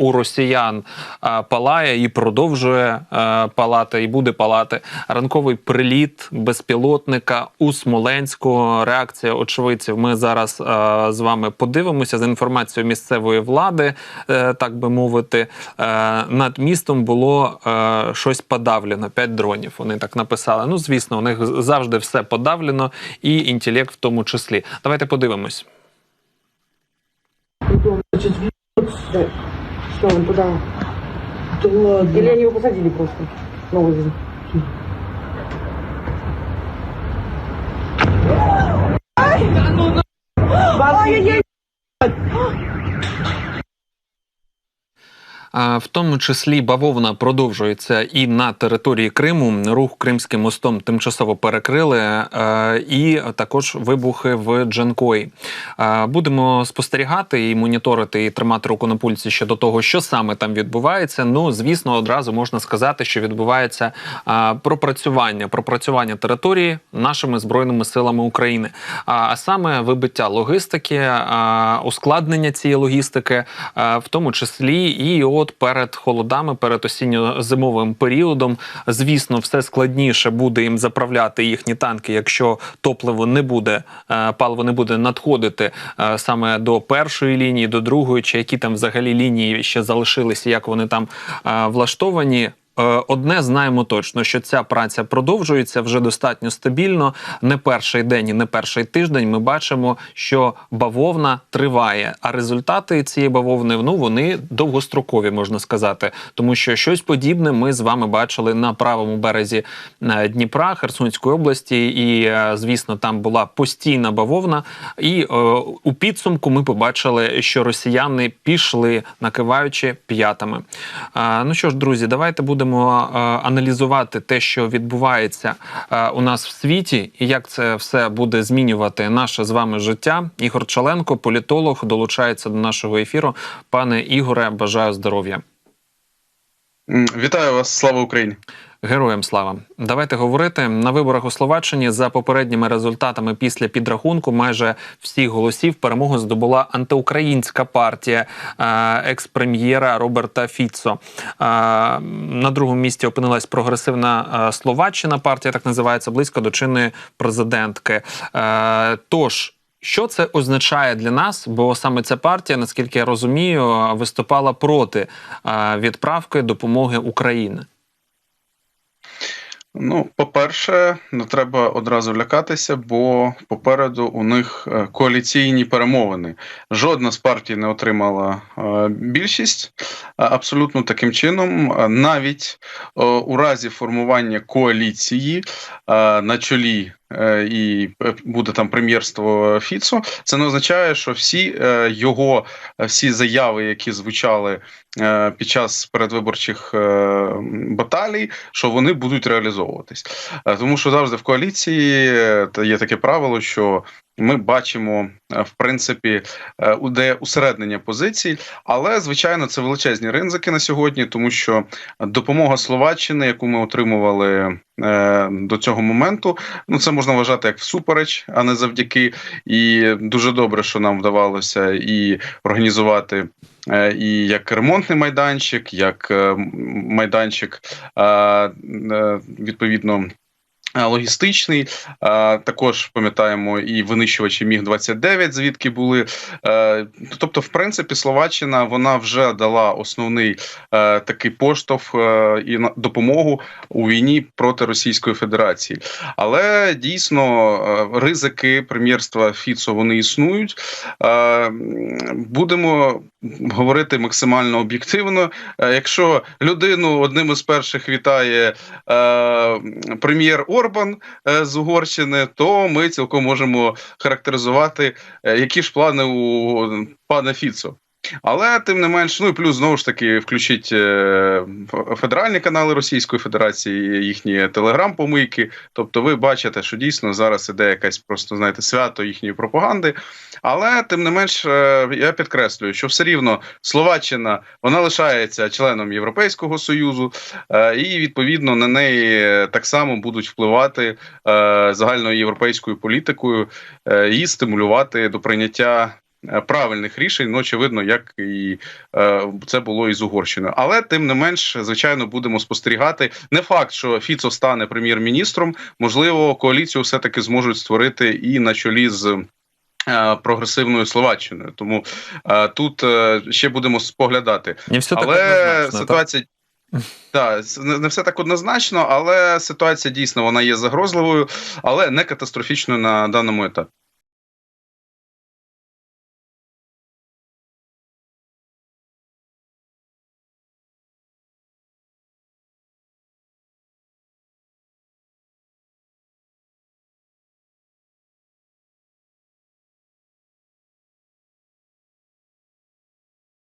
У росіян е, палає і продовжує е, палати, і буде палати. Ранковий приліт безпілотника у Смоленську. Реакція очевидців. Ми зараз е, з вами подивимося за інформацією місцевої влади, так би мовити. Над містом було щось подавлено. П'ять дронів. Вони так написали. Ну, звісно, у них завжди все подавлено, і інтелект в тому числі. Давайте подивимось. Потом, Что он туда. Да ладно. Или они его посадили просто. Новый жизнь. Ай! Да ну, ну. В тому числі бавовна продовжується і на території Криму. Рух Кримським мостом тимчасово перекрили, е, і також вибухи в Джанкої. Е, Будемо спостерігати і моніторити, і тримати руку на пульсі щодо того, що саме там відбувається. Ну, звісно, одразу можна сказати, що відбувається пропрацювання, пропрацювання території нашими збройними силами України, а, саме вибиття логістики, ускладнення цієї логістики, в тому числі і от перед холодами, перед осінньо-зимовим періодом, звісно, все складніше буде їм заправляти їхні танки, якщо топливо не буде, е, паливо не буде надходити е, саме до першої лінії, до другої, чи які там взагалі лінії ще залишилися, як вони там е, влаштовані. Е, Одне знаємо точно, що ця праця продовжується вже достатньо стабільно. Не перший день і не перший тиждень. Ми бачимо, що бавовна триває. А результати цієї бавовни ну вони довгострокові, можна сказати, тому що щось подібне ми з вами бачили на правому березі е, Дніпра, Херсонської області, і е, звісно, там була постійна бавовна. І е, у підсумку ми побачили, що росіяни пішли, накиваючи п'ятами. Е, ну що ж, друзі, давайте будемо е, аналізувати те, що відбувається е, у нас в світі, і як це все буде змінювати наше з вами життя. Ігор Чаленко, політолог, долучається до нашого ефіру. Пане Ігоре, бажаю здоров'я. Вітаю вас, слава Україні! Героям слава. Давайте говорити на виборах у Словаччині за попередніми результатами після підрахунку майже всіх голосів перемогу здобула антиукраїнська партія е, екс-прем'єра Роберта Фіцо. Е, На другому місці опинилась прогресивна е, Словаччина. Партія так називається близько до чинної президентки. Тож. Що це означає для нас? Бо саме ця партія, наскільки я розумію, виступала проти відправки допомоги Україні. Ну, по-перше, не треба одразу лякатися, бо попереду у них е, коаліційні перемовини. Жодна з партій не отримала е, більшість абсолютно таким чином. Е, Навіть у разі формування коаліції на чолі. Е, І е, буде там прем'єрство Фіцо. Це не означає, що всі е, його всі заяви, які звучали під час передвиборчих баталій, що вони будуть реалізовуватись. Тому що завжди в коаліції є таке правило, що ми бачимо е, в принципі е, де усереднення позицій, але звичайно це величезні ризики на сьогодні, тому що допомога Словаччини, яку ми отримували е, до цього моменту, ну це можна вважати як всупереч, а не завдяки. І дуже добре, що нам вдавалося і організувати і як ремонтний майданчик, як майданчик відповідно. Логістичний, також пам'ятаємо і винищувачі Міг 29 звідки були. Тобто, в принципі, Словаччина вона вже дала основний такий поштовх і допомогу у війні проти Російської Федерації. Але дійсно ризики прем'єрства Фіцо вони існують. Будемо говорити максимально об'єктивно. Якщо людину одним із перших вітає прем'єр Орбан е, з Угорщини, то ми цілком можемо характеризувати, е, які ж плани у пана Фіцо. Але тим не менш, ну і плюс знову ж таки включіть е, федеральні канали Російської Федерації, їхні телеграм-помийки. Тобто, ви бачите, що дійсно зараз іде якась просто знаєте свято їхньої пропаганди. Але тим не менш, е, я підкреслюю, що все рівно Словаччина вона лишається членом Європейського союзу, е, і відповідно на неї так само будуть впливати е, загальноєвропейською політикою і стимулювати до прийняття. Е, Правильних рішень, ну очевидно, як і е, це було і з Угорщиною. Але тим не менш, звичайно, будемо спостерігати. Не факт, що Фіцо стане прем'єр-міністром. Можливо, коаліцію все таки зможуть створити і на чолі з. е, Прогресивною словаччиною, тому е, тут е, ще будемо споглядати. Не все але так? ситуація так, не не все так однозначно, але ситуація дійсно вона є загрозливою, але не катастрофічною на даному етапі.